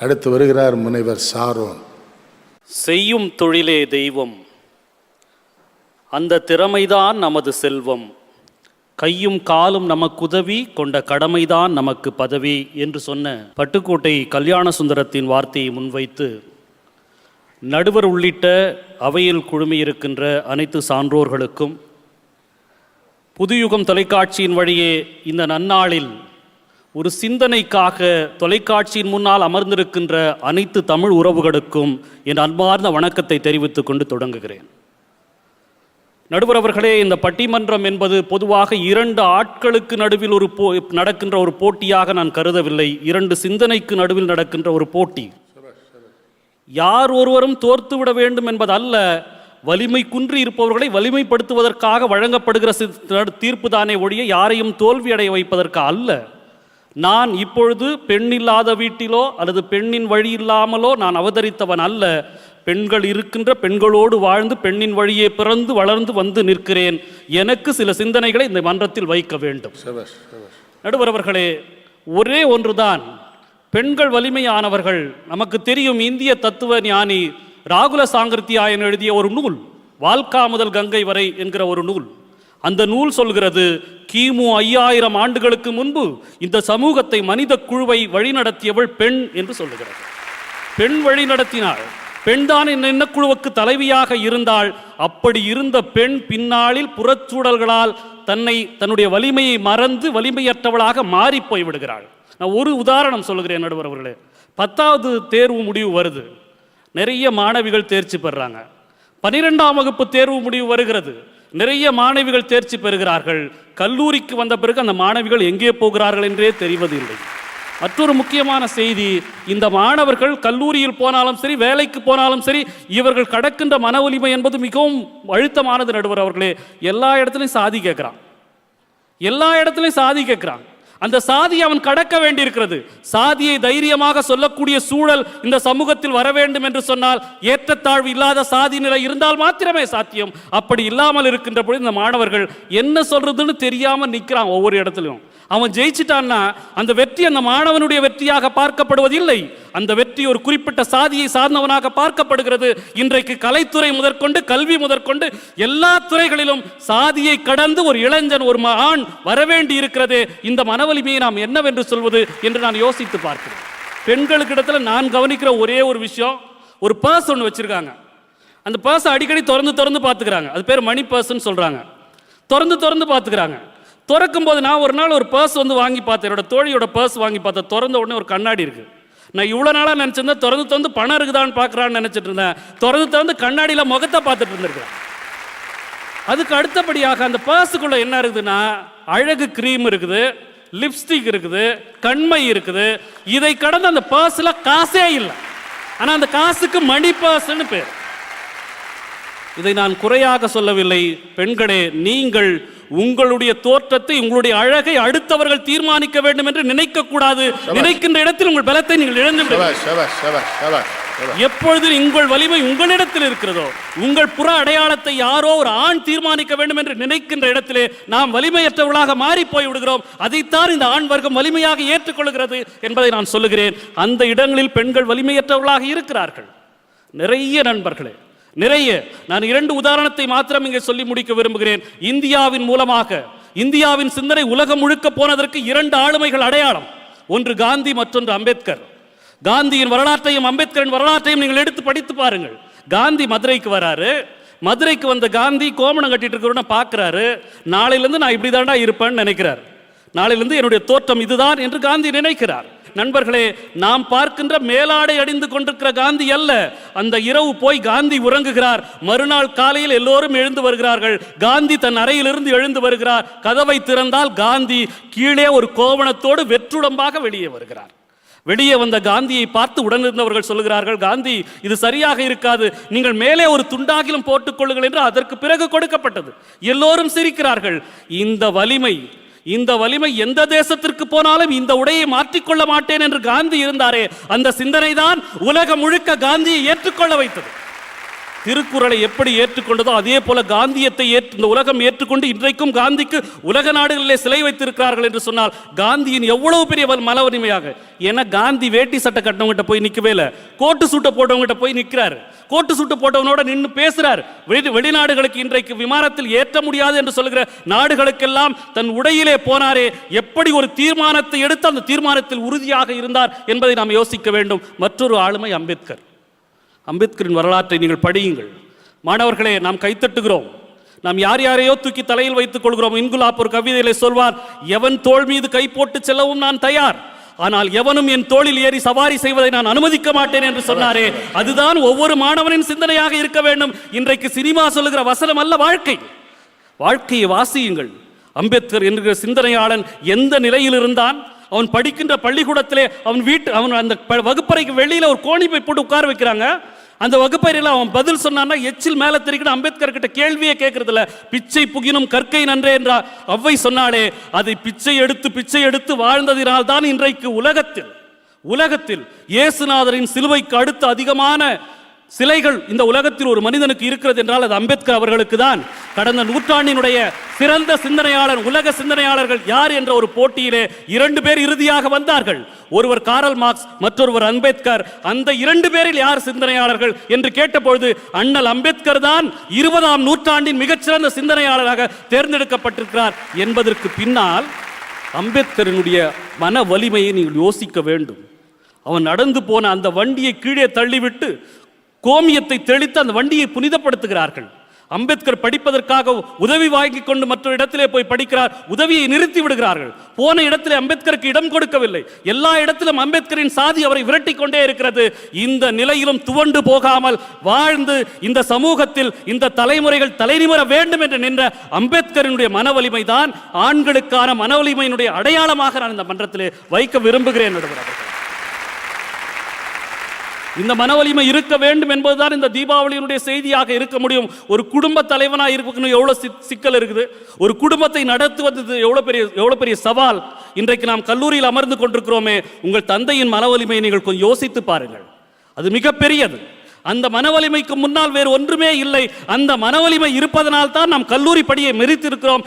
அடுத்து வருகிறார் முனைவர் சாரோன். செய்யும் தொழிலே தெய்வம். அந்த திறமைதான் நமது செல்வம். கையும் காலும் நமக்குதவி கொண்ட கடமைதான் நமக்கு பதவி என்று சொன்ன பட்டுக்கோட்டை கல்யாண சுந்தரத்தின் வார்த்தையை முன்வைத்து நடுவர் உள்ளிட்ட அவையில் குழுமியிருக்கின்ற அனைத்து சான்றோர்களுக்கும் புதுயுகம் தொலைக்காட்சியின் வழியே இந்த நன்னாளில் ஒரு சிந்தனைக்காக தொலைக்காட்சியின் முன்னால் அமர்ந்திருக்கின்ற அனைத்து தமிழ் உறவுகளுக்கும் என் அன்பார்ந்த வணக்கத்தை தெரிவித்துக் கொண்டு தொடங்குகிறேன். நடுவர் அவர்களே இந்த பட்டிமன்றம் என்பது பொதுவாக இரண்டு ஆட்களுக்கு நடுவில் ஒரு போ நடக்கின்ற ஒரு போட்டியாக நான் கருதவில்லை. இரண்டு சிந்தனைக்கு நடுவில் நடக்கின்ற ஒரு போட்டி. யார் ஒருவரும் தோர்த்து விட வேண்டும் என்பதல்ல. வலிமை குன்றி இருப்பவர்களை வலிமைப்படுத்துவதற்காக வழங்கப்படுகிற சி- தீர்ப்பு தானே ஒழிய யாரையும் தோல்வியடைய வைப்பதற்கு அல்ல. நான் இப்பொழுது பெண் இல்லாத வீட்டிலோ அல்லது பெண்ணின் வழி இல்லாமலோ நான் அவதரித்தவன் அல்ல. பெண்கள் இருக்கின்ற பெண்களோடு வாழ்ந்து பெண்ணின் வழியே பிறந்து வளர்ந்து வந்து நிற்கிறேன். எனக்கு சில சிந்தனைகளை இந்த மன்றத்தில் வைக்க வேண்டும். சபாஷ் சபாஷ். நடுவர் அவர்களே ஒரே ஒன்றுதான். பெண்கள் வலிமையானவர்கள். நமக்கு தெரியும் இந்திய தத்துவ ஞானி ராகுல சாங்கிருத்தியாயன் எழுதிய ஒரு நூல் வால்கா முதல் கங்கை வரை என்கிற ஒரு நூல். அந்த நூல் சொல்கிறது கிமு ஐயாயிரம் ஆண்டுகளுக்கு முன்பு இந்த சமூகத்தை மனித குழுவை வழிநடத்தியவள் பெண் என்று சொல்லுகிறது. பெண் வழி நடத்தினாள் பெண்தான் இந்த இன்னக்குழுவுக்கு தலைவியாக இருந்தாள். அப்படி இருந்த பெண் பின்னாளில் புறச்சூழல்களால் தன்னை தன்னுடைய வலிமையை மறந்து வலிமையற்றவளாக மாறி போய் விடுகிறாள் நான் ஒரு உதாரணம் சொல்லுகிறேன் நடுவர் அவர்களே. பத்தாவது தேர்வு முடிவு வருது. நிறைய மாணவிகள் தேர்ச்சி பெறுறாங்க பன்னிரெண்டாம் வகுப்பு தேர்வு முடிவு வருகிறது. நிறைய மாணவிகள் தேர்ச்சி பெறுகிறார்கள். கல்லூரிக்கு வந்த பிறகு அந்த மாணவிகள் எங்கே போகிறார்கள் என்றே தெரிவதில்லை. மற்றொரு முக்கியமான செய்தி இந்த மாணவர்கள் கல்லூரியில் போனாலும் சரி வேலைக்கு போனாலும் சரி இவர்கள் கடக்கின்ற மன ஒலிமை என்பது மிகவும் அழுத்தமானது நடுவர் அவர்களே. எல்லா இடத்துலையும் சாதி கேட்குறான். எல்லா இடத்துலையும் சாதி கேட்குறான். அந்த சாதியை அவன் கடக்க வேண்டியிருக்கிறது. சாதியை தைரியமாக சொல்லக்கூடிய சூழல் இந்த சமூகத்தில் வர வேண்டும் என்று சொன்னால் ஏற்றத்தாழ்வு இல்லாத சாதி நிலை இருந்தால் மாத்திரமே சாத்தியம். அப்படி இல்லாமல் இருக்கின்ற பொழுது இந்த மாணவர்கள் என்ன சொல்றதுன்னு தெரியாமல் நிற்கிறான் ஒவ்வொரு இடத்துலையும் அவன் ஜெயிச்சிட்டான்னா அந்த வெற்றி அந்த மாணவனுடைய வெற்றியாக பார்க்கப்படுவதில்லை. அந்த வெற்றி ஒரு குறிப்பிட்ட சாதியை சார்ந்தவனாக பார்க்கப்படுகிறது. இன்றைக்கு கலைத்துறை முதற்கொண்டு கல்வி முதற்கொண்டு எல்லா துறைகளிலும் சாதியை கடந்து ஒரு இளைஞன் ஒரு ஆண் வரவேண்டி இருக்கிறது. இந்த மனவலிமையை நாம் என்னவென்று சொல்வது என்று நான் யோசித்து பார்க்கிறேன். பெண்களுக்கு இடத்துல நான் கவனிக்கிற ஒரே ஒரு விஷயம் ஒரு பர்ஸ் ஒன்று வச்சிருக்காங்க. அந்த பர்ஸை அடிக்கடி திறந்து திறந்து பார்த்துக்கிறாங்க. அது பேர் மணி பர்ஸ்ன்னு சொல்கிறாங்க திறந்து திறந்து பார்த்துக்கிறாங்க. திறக்கும் போது நான் ஒரு நாள் ஒரு பர்ஸ் வந்து வாங்கி பார்த்தேன். என்னோட தோழியோட பர்ஸ் வாங்கி பார்த்தேன். திறந்த உடனே ஒரு கண்ணாடி இருக்கு. நான் இவ்வளோ நாளாக நினச்சிருந்தேன். திறந்து திறந்து பணம் இருக்குதான்னு பார்க்குறான்னு நினச்சிட்டு இருந்தேன். திறந்து திறந்து கண்ணாடியில் முகத்தை பார்த்துட்டு இருந்திருக்கேன் அதுக்கு அடுத்தபடியாக அந்த பர்ஸுக்குள்ள என்ன இருக்குதுன்னா அழகு க்ரீம் இருக்குது லிப்ஸ்டிக் இருக்குது கண்மை இருக்குது. இதை கடந்து அந்த பர்ஸில் காசே இல்லை. ஆனால் அந்த காசுக்கு மணி பர்ஸ்ன்னு பேர். இதை நான் குறையாக சொல்லவில்லை. பெண்களே நீங்கள் உங்களுடைய தோற்றத்தை உங்களுடைய அழகை அடுத்தவர்கள் தீர்மானிக்க வேண்டும் என்று நினைக்க கூடாது நினைக்கின்ற இடத்தில் உங்கள் பலத்தை நீங்கள் இழந்து எப்பொழுது உங்கள் வலிமை உங்களிடத்தில் இருக்கிறதோ உங்கள் புற அடையாளத்தை யாரோ ஒரு ஆண் தீர்மானிக்க வேண்டும் என்று நினைக்கின்ற இடத்திலே நாம் வலிமையற்றவர்களாக மாறி போய் விடுகிறோம். அதைத்தான் இந்த ஆண் வர்க்கம் வலிமையாக ஏற்றுக்கொள்கிறது என்பதை நான் சொல்லுகிறேன். அந்த இடங்களில் பெண்கள் வலிமையற்றவர்களாக இருக்கிறார்கள். நிறைய நண்பர்களே நிறைய. நான் இரண்டு உதாரணத்தை மாத்திரம் இங்கே சொல்லி முடிக்க விரும்புகிறேன். இந்தியாவின் மூலமாக இந்தியாவின் சிந்தனை உலகம் முழுக்க போனதற்கு இரண்டு ஆளுமைகள் அடையாளம். ஒன்று காந்தி மற்றொன்று அம்பேத்கர். காந்தியின் வரலாற்றையும் அம்பேத்கரின் வரலாற்றையும் நீங்கள் எடுத்து படித்து பாருங்கள். காந்தி மதுரைக்கு வராரு. மதுரைக்கு வந்த காந்தி கோமணம் கட்டிட்டு இருக்கிறவன பார்க்குறாரு. நாளையிலேருந்து நான் இப்படி தாண்டா இருப்பேன்னு நினைக்கிறார். நாளையிலிருந்து என்னுடைய தோற்றம் இதுதான் என்று காந்தி நினைக்கிறார். நண்பர்களே நாம் பார்க்கின்ற மேலாடை அடிந்து கொண்டிருக்கிற காந்தி அல்ல. அந்த இரவு போய் காந்தி உறங்குகிறார். மறுநாள் காலையில் எல்லோரும் எழுந்து வருகிறார்கள். காந்தி தன் அறையிலிருந்து எழுந்து வருகிறார். கதவை திறந்தால் காந்தி கீழே ஒரு கோவணத்தோடு வெற்றுடம்பாக வெளியே வருகிறார். வெளியே வந்த காந்தியை பார்த்து உடனிருந்தவர்கள் சொல்லுகிறார்கள் காந்தி இது சரியாக இருக்காது. நீங்கள் மேலே ஒரு துண்டாகிலும் போட்டுக்கொள்ளுங்கள் என்று அதற்கு பிறகு கொடுக்கப்பட்டது. எல்லோரும் சிரிக்கிறார்கள். இந்த வலிமை இந்த வலிமை எந்த தேசத்திற்கு போனாலும் இந்த உடையை மாற்றிக்கொள்ள மாட்டேன் என்று காந்தி இருந்தாரே அந்த சிந்தனை தான் உலகம் முழுக்க காந்தியை ஏற்றுக்கொள்ள வைத்தது. திருக்குறளை எப்படி ஏற்றுக்கொண்டதோ அதே போல காந்தியத்தை ஏற்று இந்த உலகம் ஏற்றுக்கொண்டு இன்றைக்கும் காந்திக்கு உலக நாடுகளிலே சிலை வைத்திருக்கிறார்கள் என்று சொன்னால் காந்தியின் எவ்வளவு பெரிய வல்- மன ஏன்னா காந்தி வேட்டி சட்டை கட்டினவங்கிட்ட போய் நிற்கவே இல்லை. கோட்டு சூட்டை போட்டவங்ககிட்ட போய் நிற்கிறார் கோட்டு சூட்டு போட்டவனோட நின்று பேசுகிறார் வெளி வெளிநாடுகளுக்கு இன்றைக்கு விமானத்தில் ஏற்ற முடியாது என்று சொல்கிற நாடுகளுக்கெல்லாம் தன் உடையிலே போனாரே. எப்படி ஒரு தீர்மானத்தை எடுத்து அந்த தீர்மானத்தில் உறுதியாக இருந்தார் என்பதை நாம் யோசிக்க வேண்டும். மற்றொரு ஆளுமை அம்பேத்கர். அம்பேத்கரின் வரலாற்றை நீங்கள் படியுங்கள். மாணவர்களே நாம் கைத்தட்டுகிறோம். நாம் யார் யாரையோ தூக்கி தலையில் வைத்துக் கொள்கிறோம். இன்குலாப் ஒரு கவிதையிலே சொல்வார் எவன் தோள் மீது கை போட்டு செல்லவும் நான் தயார். ஆனால் எவனும் என் தோளில் ஏறி சவாரி செய்வதை நான் அனுமதிக்க மாட்டேன் என்று சொன்னாரே. அதுதான் ஒவ்வொரு மாணவனின் சிந்தனையாக இருக்க வேண்டும். இன்றைக்கு சினிமா சொல்லுகிற வசனம் அல்ல வாழ்க்கை. வாழ்க்கையை வாசியுங்கள். அம்பேத்கர் என்கிற சிந்தனையாளன் எந்த நிலையில் இருந்தான்? அவன் படிக்கின்ற பள்ளிக்கூடத்திலே அவன் வீட்டு அவன் அந்த ப- வகுப்பறைக்கு வெளியில ஒரு கோணி போய் போட்டு உட்கார வைக்கிறாங்க. அந்த வகுப்பறையில் அவன் பதில் சொன்னான்னா எச்சில் மேலே தெரிக்கிட்டு அம்பேத்கர் கிட்ட கேள்வியே கேட்கறதில்ல பிச்சை புகினும் கற்கை நன்றே என்றா அவ்வை சொன்னாலே அதை பிச்சை எடுத்து பிச்சை எடுத்து வாழ்ந்ததினால் தான் இன்றைக்கு உலகத்தில் உலகத்தில் இயேசுநாதரின் சிலுவைக்கு அடுத்து அதிகமான சிலைகள் இந்த உலகத்தில் ஒரு மனிதனுக்கு இருக்கிறது என்றால் அது அம்பேத்கர் அவர்களுக்கு தான். கடந்த நூற்றாண்டினுடைய சிறந்த சிந்தனையாளர் உலக சிந்தனையாளர்கள் யார் என்ற ஒரு போட்டியிலே இரண்டு பேர் இறுதியாக வந்தார்கள். ஒருவர் காரல் மார்க்ஸ் மற்றொருவர் அம்பேத்கர். அந்த இரண்டு பேரில் யார் சிந்தனையாளர்கள் என்று கேட்டபொழுது அண்ணல் அம்பேத்கர் தான் இருபதாம் நூற்றாண்டின் மிகச்சிறந்த சிந்தனையாளராக தேர்ந்தெடுக்கப்பட்டிருக்கிறார் என்பதற்கு பின்னால் அம்பேத்கரினுடைய மன வலிமையை நீங்கள் யோசிக்க வேண்டும். அவன் நடந்து போன அந்த வண்டியை கீழே தள்ளிவிட்டு கோமியத்தை தெளித்து அந்த வண்டியை புனிதப்படுத்துகிறார்கள். அம்பேத்கர் படிப்பதற்காக உதவி வாங்கி கொண்டு மற்றொரு இடத்திலே போய் படிக்கிறார். உதவியை நிறுத்தி விடுகிறார்கள். போன இடத்திலே அம்பேத்கருக்கு இடம் கொடுக்கவில்லை. எல்லா இடத்திலும் அம்பேத்கரின் சாதி அவரை விரட்டி கொண்டே இருக்கிறது. இந்த நிலையிலும் துவண்டு போகாமல் வாழ்ந்து இந்த சமூகத்தில் இந்த தலைமுறைகள் தலைநிமர வேண்டும் என்று நின்ற அம்பேத்கரினுடைய மன வலிமை தான் ஆண்களுக்கான மன வலிமையினுடைய அடையாளமாக நான் இந்த மன்றத்திலே வைக்க விரும்புகிறேன் நடுவர். இந்த மன வலிமை இருக்க வேண்டும் என்பதுதான் இந்த தீபாவளியினுடைய செய்தியாக இருக்க முடியும். ஒரு குடும்ப தலைவனாக இருக்கணும் எவ்வளோ சிக்கல் இருக்குது. ஒரு குடும்பத்தை நடத்துவது எவ்வளோ பெரிய எவ்வளோ பெரிய சவால். இன்றைக்கு நாம் கல்லூரியில் அமர்ந்து கொண்டிருக்கிறோமே உங்கள் தந்தையின் மன வலிமையை நீங்கள் கொஞ்சம் யோசித்து பாருங்கள். அது மிகப்பெரியது அந்த மனவலிமைக்கு முன்னால் வேறு ஒன்றுமே இல்லை. அந்த மனவலிமை இருப்பதனால் தான் நாம் கல்லூரி படியை மெரித்திருக்கிறோம்.